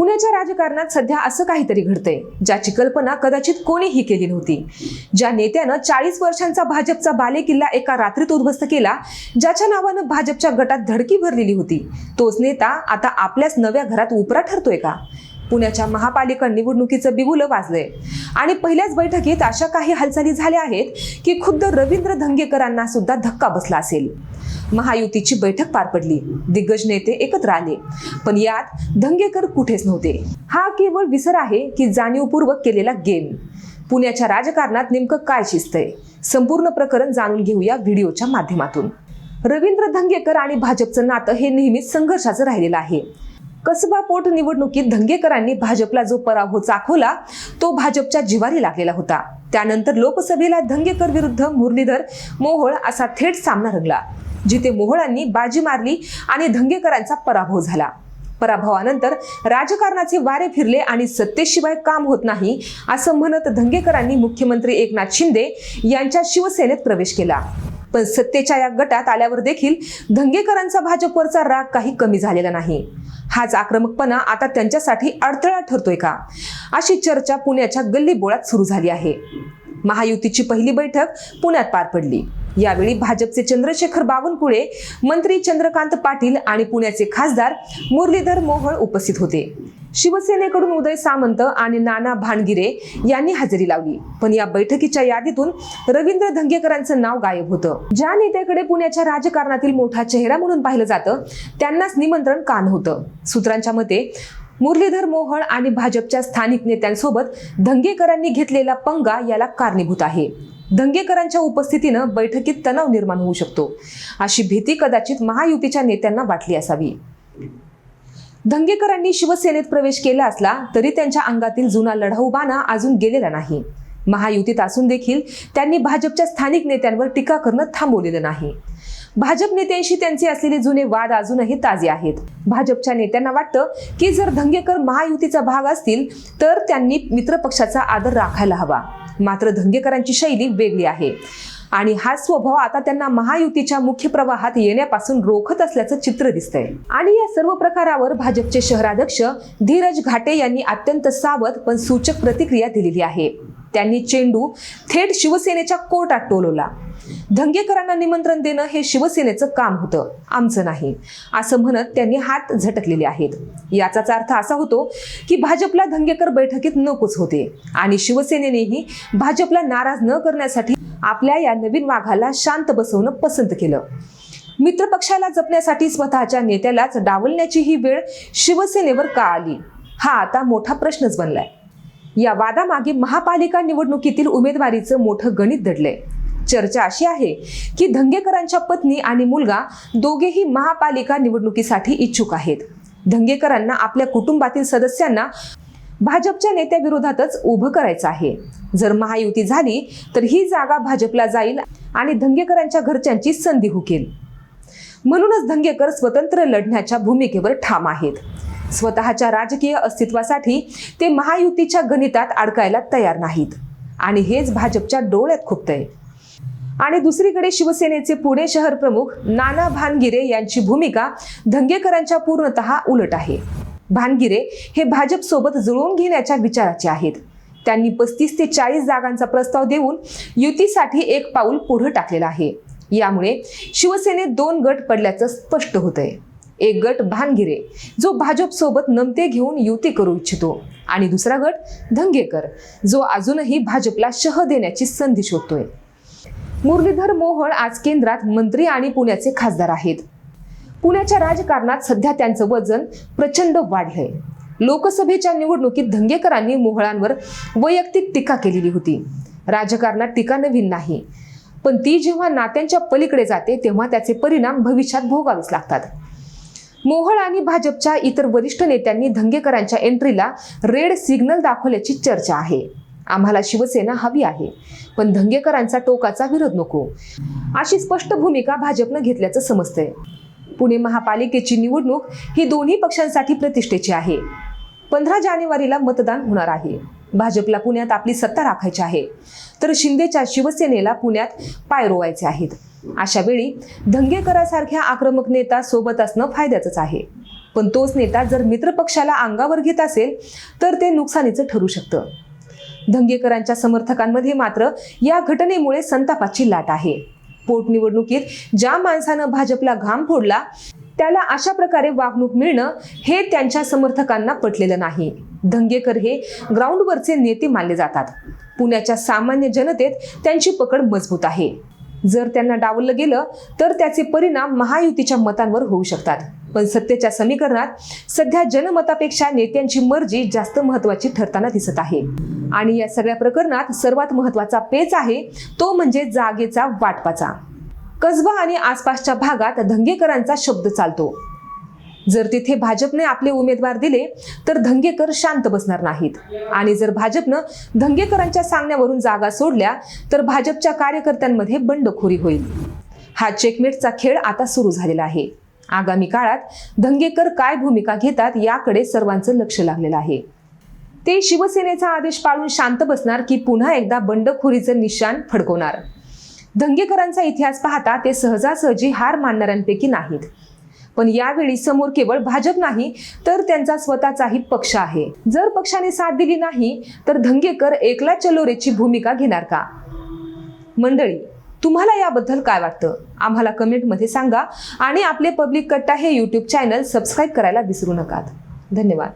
पुण्याच्या राजकारणात सध्या असं काहीतरी घडतंय ज्याची कल्पना कदाचित कोणीही केली नव्हती. ज्या नेत्यानं चाळीस वर्षांचा भाजपचा बालेकिल्ला एका रात्रीत उद्ध्वस्त केला ज्याच्या नावानं भाजपच्या गटात धडकी भरलेली होती. तोच नेता आता आपल्याच नव्या घरात उपरा ठरतोय का? पुण्याच्या महापालिका निवडणुकीचं बिगुलं वाजलंय. आणि पहिल्याच बैठकीत अशा काही हालचाली झाल्या आहेत की खुद्द रवींद्र धंगेकरांना सुद्धा धक्का बसला असेल. महायुतीची बैठक पार पडली. दिग्गज नेते एकत्र आले. पण यात धंगेकर कुठेच नव्हते. हा केवळ विसर आहे की जाणीवपूर्वक केलेला गेम. पुण्याच्या राजकारणात नेमकं काय शिस्तय? संपूर्ण प्रकरण जाणून घेऊया व्हिडिओच्या माध्यमातून. रवींद्र धंगेकर आणि भाजपचं नातं हे नेहमीच संघर्षाचं राहिलेलं आहे. कसबा पोट निवडणुकीत धंगेकरांनी भाजपला जो पराभव चाखवला तो भाजपच्या जिवारी लागलेला होता. त्यानंतर लोकसभेला धंगेकर विरुद्ध मुरलीधर मोहोळ असा थेट सामना रंगला जिथे मोहोळांनी बाजी मारली आणि धंगेकरांचा पराभव झाला. पराभवानंतर राजकारणाचे वारे फिरले आणि सत्तेशिवाय काम होत नाही असं म्हणत धंगेकरांनी मुख्यमंत्री एकनाथ शिंदे यांच्या शिवसेनेत प्रवेश केला. पण सत्तेच्या या गटात आल्यावर देखील धंगेकरांचा भाजपवरचा राग काही कमी झालेला नाही. हाच आक्रमकपणा आता त्यांच्यासाठी अडथळा ठरतोय का? अशी चर्चा पुण्याच्या गल्लीबोळात सुरू झाली आहे. महायुतीची पहिली बैठक पुण्यात पार पडली. यावेळी भाजपचे चंद्रशेखर बावनकुळे मंत्री चंद्रकांत पाटील आणि पुण्याचे खासदार मुरलीधर मोहोळ उपस्थित होते. शिवसेनेकडून उदय सामंत आणि नाना भानगिरे यांनी हजेरी लावली. पण या बैठकीच्या यादीतून रवींद्र धंगेकरांचं नाव गायब होतं. ज्या नेत्याकडे पुण्याच्या राजकारणातील मोठा चेहरा म्हणून पाहिलं जातं त्यांनाच निमंत्रण कान होतं सूत्रांच्या मते मुरलीधर मोहोळ आणि भाजपच्या स्थानिक नेत्यांसोबत धंगेकरांनी घेतलेला पंगा याला कारणीभूत आहे. धंगेकरांच्या उपस्थितीनं बैठकीत तणाव निर्माण होऊ शकतो. अशी भीती कदाचित महायुतीच्या नेत्यांना वाटली असावी. धंगेकरांनी शिवसेनेत प्रवेश केला असला तरी त्यांच्या अंगातील जुना लढाऊ बाणा अजून गेलेला नाही. महायुतीत असून देखील त्यांनी भाजपच्या स्थानिक नेत्यांवर टीका करणं थांबवलेलं नाही. भाजप नेत्यांशी त्यांचे असलेले जुने वाद अजूनही ताजे आहेत. भाजपच्या नेत्यांना वाटतं की जर धंगेकर महायुतीचा भाग असतील तर त्यांनी मित्रपक्षाचा आदर राखायला हवा. मात्र धंगेकरांची शैली वेगळी आहे. आणि हा स्वभाव आता त्यांना महायुतीच्या मुख्य प्रवाहात येण्यापासून रोखत असल्याचं चित्र दिसतंय. आणि या सर्व प्रकारावर भाजपचे शहराध्यक्ष धीरज घाटे यांनी अत्यंत सावध पण सूचक प्रतिक्रिया दिलेली आहे. त्यांनी चेंडू थेट शिवसेनेच्या कोर्टात टोलवला. धंगेकरांना निमंत्रण देणं हे शिवसेनेचं काम होतं आमचं नाही. असं म्हणत त्यांनी हात झटकलेले आहेत. याचाच अर्थ असा होतो की भाजपला धंगेकर बैठकीत नकोच होते आणि शिवसेनेनेही भाजपला नाराज न करण्यासाठी आपल्या या नवीन वाघाला शांत बसवणं पसंत केलं. मित्रपक्षाला जपण्यासाठी स्वतःच्या नेत्यालाच डावलण्याची ही वेळ शिवसेनेवर का आली? हा आता मोठा प्रश्नच बनलाय. या वादामागे महापालिका निवडणुकीतील उमेदवारीचं मोठं गणित दडलंय. चर्चा अशी आहे की धंगेकरांच्या पत्नी आणि मुलगा दोघेही महापालिका निवडणुकीसाठी इच्छुक आहेत. धंगेकरांना आपल्या कुटुंबातील सदस्यांना भाजपच्या नेत्याविरोधातच उभं करायचं आहे. जर महायुती झाली तर ही जागा भाजपला जाईल आणि धंगेकरांच्या घरच्यांची संधी हुकेल. म्हणूनच धंगेकर स्वतंत्र लढण्याच्या भूमिकेवर ठाम आहेत. स्वतःच्या राजकीय अस्तित्वासाठी ते महायुतीच्या गणितात अडकायला तयार नाहीत. आणि हेच भाजपच्या डोळ्यात खुपतंय. आणि दुसरीकडे शिवसेनेचे पुणे शहर प्रमुख नाना भानगिरे यांची भूमिका धंगेकरांच्या पूर्णतः उलट आहे. भानगिरे हे भाजप सोबत जुळवून घेण्याच्या विचाराचे आहेत. त्यांनी पस्तीस ते चाळीस जागांचा प्रस्ताव देऊन युतीसाठी एक पाऊल पुढे टाकलेलं आहे. यामुळे शिवसेनेत दोन गट पडल्याचं स्पष्ट होतंय. एक गट भानगिरे जो भाजप सोबत नमते घेऊन युती करू इच्छितो आणि दुसरा गट धंगेकर जो अजूनही भाजपला शह देण्याची संधी शोधतोय. मुरलीधर मोहोळ आज केंद्रात मंत्री आणि पुण्याचे खासदार आहेत. पुण्याच्या राजकारणात सध्या त्यांचं वजन प्रचंड वाढलंय. लोकसभेच्या निवडणुकीत धंगेकरांनी मोहळांवर वैयक्तिक टीका केलेली होती. राजकारणात टीका नवीन नाही. पण ती जेव्हा नात्यांच्या पलीकडे जाते तेव्हा त्याचे परिणाम भविष्यात भोगावेच लागतात. मोहळ आणि भाजपच्या इतर वरिष्ठ नेत्यांनी धंगेकरांच्या एंट्रीला रेड सिग्नल दाखवल्याची चर्चा आहे. आम्हाला शिवसेना हवी आहे. पण धंगेकरांचा टोकाचा विरोध नको. अशी स्पष्ट भूमिका भाजपनं घेतल्याचं समजतंय. पुणे महापालिकेची निवडणूक ही दोन्ही पक्षांसाठी प्रतिष्ठेची आहे. पंधरा जानेवारीला मतदान होणार आहे. भाजपला पुण्यात आपली सत्ता राखायची आहे. तर शिंदेच्या शिवसेनेला पुण्यात पाय रोवायचे आहेत. अशा वेळी धंगेकरासारख्या आक्रमक नेता सोबत असणं फायद्याचंच आहे. पण तोच नेता जर मित्रपक्षाला अंगावर घेत असेल तर ते नुकसानीचं ठरू शकतं. धंगेकरांच्या समर्थकांमध्ये मात्र या घटनेमुळे संतापाची लाट आहे. पोटनिवडणुकीत ज्या माणसानं भाजपला घाम फोडला त्याला अशा प्रकारे वागणूक मिळणं हे त्यांच्या समर्थकांना पटलेलं नाही. धंगेकर हे ग्राउंडवरचे नेते मानले जातात. पुण्याच्या सामान्य जनतेत त्यांची पकड मजबूत आहे. जर त्यांना डावललं गेलं तर त्याचे परिणाम महायुतीच्या मतांवर होऊ शकतात. पण सत्तेच्या समीकरणात सध्या जनमतापेक्षा नेत्यांची मर्जी जास्त महत्वाची ठरताना दिसत आहे. आणि या सगळ्या प्रकरणात सर्वात महत्त्वाचा पेच आहे तो म्हणजे जागेचा वाटपाचा. कसबा आणि आसपासच्या भागात धंगेकरांचा शब्द चालतो. जर तिथे भाजपने आपले उमेदवार दिले तर धंगेकर शांत बसणार नाहीत. आणि जर भाजपनं धंगेकरांच्या सांगण्यावरून जागा सोडल्या तर भाजपच्या कार्यकर्त्यांमध्ये बंडखोरी होईल. हा चेकमेटचा खेळ आता सुरू झालेला आहे. आगामी काळात धंगेकर काय भूमिका घेतात याकडे सर्वांचं लक्ष लागलेलं आहे. ते शिवसेनेचा आदेश पाळून शांत बसणार की पुन्हा एकदा बंडखोरीचं निशाण फडकवणार? धंगेकरांचा इतिहास पाहता ते सहजासहजी हार मानणाऱ्यांपैकी नाहीत. पण यावेळी समोर केवळ भाजप नाही तर त्यांचा स्वतःचाही पक्ष आहे. जर पक्षाने साथ दिली नाही तर धंगेकर एकला चलोरेची भूमिका घेणार का? मंडळी तुम्हाला याबद्दल काय वाटतं? आम्हाला कमेंटमध्ये सांगा. आणि आपले पब्लिक कट्टा हे यूट्यूब चॅनल सबस्क्राईब करायला विसरू नका धन्यवाद.